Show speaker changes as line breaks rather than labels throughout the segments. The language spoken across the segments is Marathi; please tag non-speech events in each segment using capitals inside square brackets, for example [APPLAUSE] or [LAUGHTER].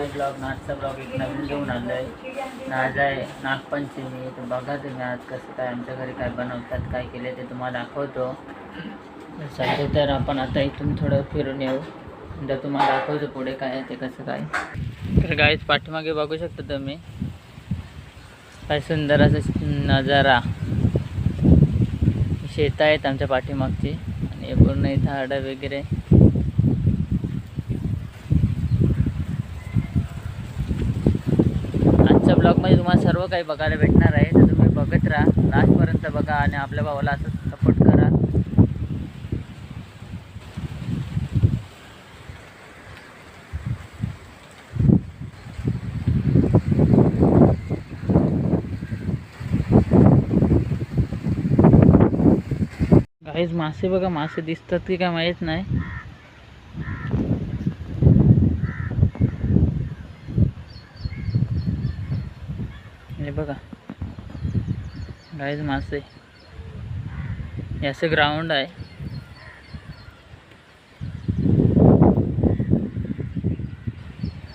माय ब्लॉग नाथचा ब्लॉग एक नवीन घेऊन आलो आहे आज आहे नागपंचमी तर बघा तुम्ही आज कसं काय आमच्या घरी काय बनवतात काय केले ते तुम्हाला दाखवतो. सध्या तर आपण आता इथून थोडं फिरून येऊ. तर तुम्हाला दाखवतो पुढे काय आहे ते कसं काय. तर गाईच पाठीमागे बघू शकता तुम्ही. काय सुंदर असं नजारा. शेत आहेत आमच्या पाठीमागची. आणि पूर्ण इथं झाडं वगैरे. ब्लॉगमध्ये तुम्हाला सर्व काही बघायला भेटणार आहे. तर तुम्ही बघत राहा. लास्टपर्यंत बघा आणि आपल्या भावाला असं सपोर्ट करा. काहीच मासे बघा मासे दिसतात की काय माहीत नाही हे बघा. गाईज मासे हे असं ग्राउंड आहे.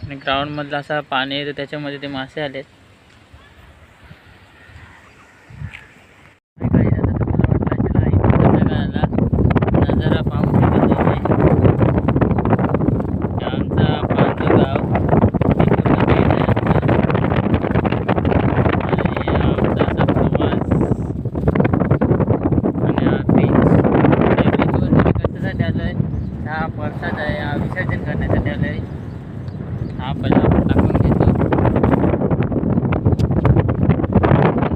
आणि ग्राउंड असा पाणी आहे तर त्याच्यामध्ये ते मासे आलेत काही आता तुम्हाला वाटलं असेल, हा इकडचा सगळ्याला नजारा पाहू शकत तुम्ही. हे आमचा पांडू गाव हे पूर्ण बेट आहे आमचा. आणि आमचा असा प्रवास आणि हा बीच या बीचवर मी कशासाठी आलो आहे हा प्रसाद आहे हा विसर्जन करण्यासाठी आलो आहे हा पहिला आपण टाकून घेतो.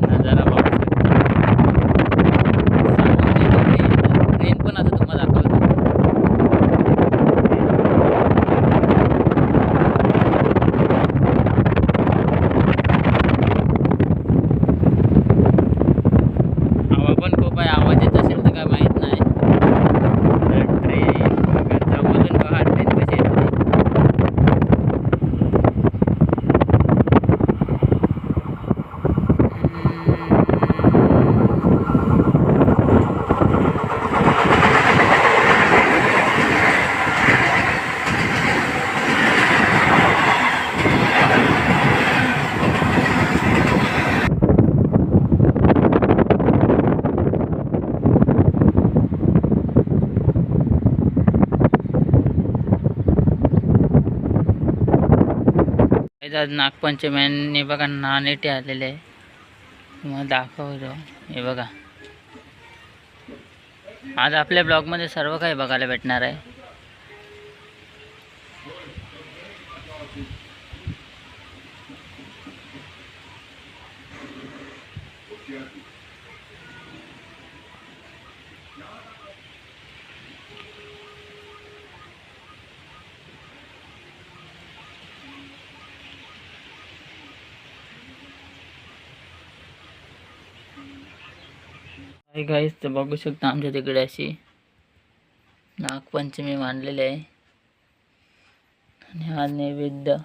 नजारा पाहू ट्रेन पण आता तुम्हाला दाखवतो. हवा पण खूप आहे आवाज येत असेल तर काय माहीत नाही तर ट्रेन बघा जवळून बघा ट्रेन कशी येते काही आज नागपंचमीने बघा नाणेटे आलेले आहे. तुम्हाला दाखवतो. हे बघा. आज आपल्या ब्लॉगमध्ये सर्व काही बघायला भेटणार आहे. काही काहीच तर बघू शकता आमच्या तिकडे अशी नागपंचमी मानलेली आहे. आणि हा नैवेद्य.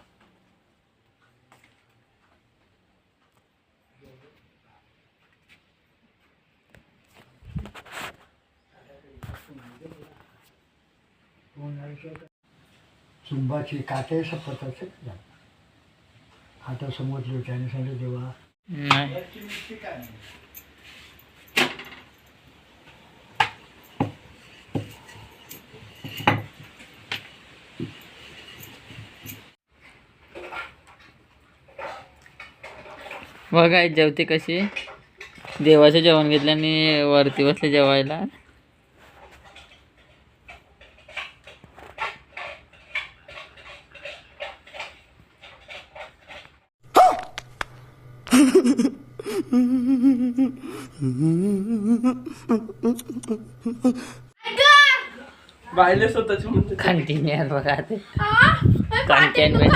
चुंबाची काटे सपत असे आता समजलो त्याने सांगितलं जेव्हा
नाही बघा जेवते कशी? देवाचं जेवण घेतलं आणि वरती बसले जेवायला.
बायले स्वतःची
कंटिन्यू बघा ते. कंटेनमेंट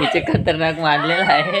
हिचे [LAUGHS] खतरनाक मारलेला आहे.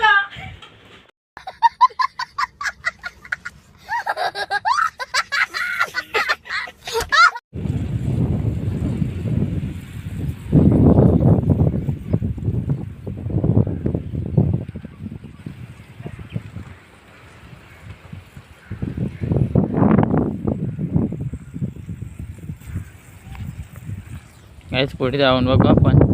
घरी?
काहीच पुढे जाऊन बघू आपण